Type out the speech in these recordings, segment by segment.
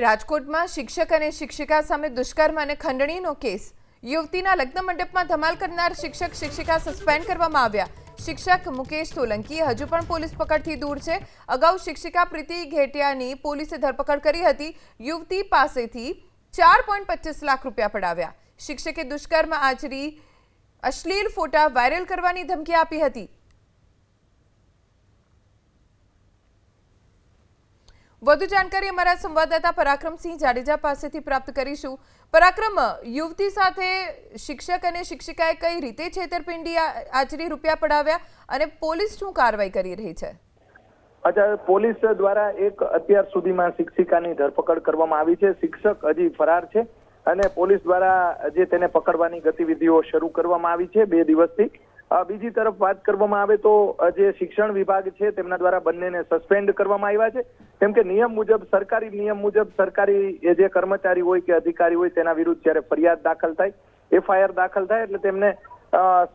રાજકોટમાં શિક્ષક અને શિક્ષિકા સામે દુષ્કર્મ અને ખંડણીનો કેસ. યુવતીના લગ્ન મંડપમાં ધમાલ કરનાર શિક્ષક, શિક્ષિકા સસ્પેન્ડ કરવામાં આવ્યા. શિક્ષક મુકેશ સોલંકી હજુ પણ પોલીસ પકડથી દૂર છે. અગાઉ શિક્ષિકા પ્રીતિ ઘેટિયાની પોલીસે ધરપકડ કરી હતી. યુવતી પાસેથી ચાર પોઈન્ટ પચીસ લાખ રૂપિયા પડાવ્યા. શિક્ષકે દુષ્કર્મ આચરી અશ્લીલ ફોટા વાયરલ કરવાની ધમકી આપી હતી. વધુ જાણકારી અમારા સંવાદદાતા પરાક્રમસિંહ જાડેજા પાસેથી પ્રાપ્ત કરીશું. પરાક્રમ, યુવતી સાથે શિક્ષક અને શિક્ષિકાએ કઈ રીતે છેતરપિંડી આચરી રૂપિયા પડાવ્યા અને પોલીસ શું કાર્યવાહી કરી રહી છે? અચ્છા, પોલીસ દ્વારા એક અત્યાર સુધીમાં શિક્ષિકાની ધરપકડ કરવામાં આવી છે. શિક્ષક હજી ફરાર છે અને પોલીસ દ્વારા જે તેને પકડવાની ગતિવિધિઓ શરૂ કરવામાં આવી છે બે દિવસથી. બીજી તરફ વાત કરવામાં આવે તો જે શિક્ષણ વિભાગ છે, તેમના દ્વારા બંનેને સસ્પેન્ડ કરવામાં આવ્યા છે. કેમ કે નિયમ મુજબ, સરકારી નિયમ મુજબ સરકારી એ જે કર્મચારી હોય કે અધિકારી હોય તેના વિરુદ્ધ જ્યારે ફરિયાદ દાખલ થાય, એફઆઈઆર દાખલ થાય એટલે તેમને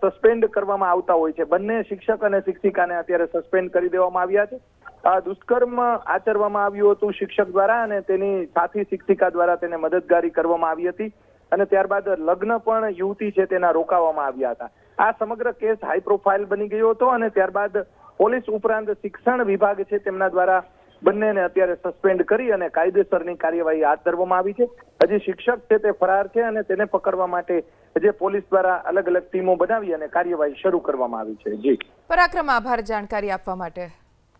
સસ્પેન્ડ કરવામાં આવતા હોય છે. બંને શિક્ષક અને શિક્ષિકાને અત્યારે સસ્પેન્ડ કરી દેવામાં આવ્યા છે. આ દુષ્કર્મ આચરવામાં આવ્યું હતું શિક્ષક દ્વારા અને તેની સાથી શિક્ષિકા દ્વારા તેને મદદગારી કરવામાં આવી હતી અને ત્યારબાદ લગ્ન પણ યુવતી છે તેના રોકાવામાં આવ્યા હતા. આ સમગ્ર કેસ હાઈ પ્રોફાઇલ બની ગયો હતો અને ત્યારબાદ પોલીસ ઉપરાંત શિક્ષણ વિભાગ છે તેમના દ્વારા બંનેને અત્યારે સસ્પેન્ડ કરી અને કાયદેસરની કાર્યવાહી હાથ ધરવામાં આવી છે. હજી શિક્ષક છે તે ફરાર છે અને તેને પકડવા માટે જે પોલીસ દ્વારા અલગ અલગ ટીમો બનાવી અને કાર્યવાહી શરૂ કરવામાં આવી છે. જી. પરાક્રમ આભાર જાણકારી આપવા માટે.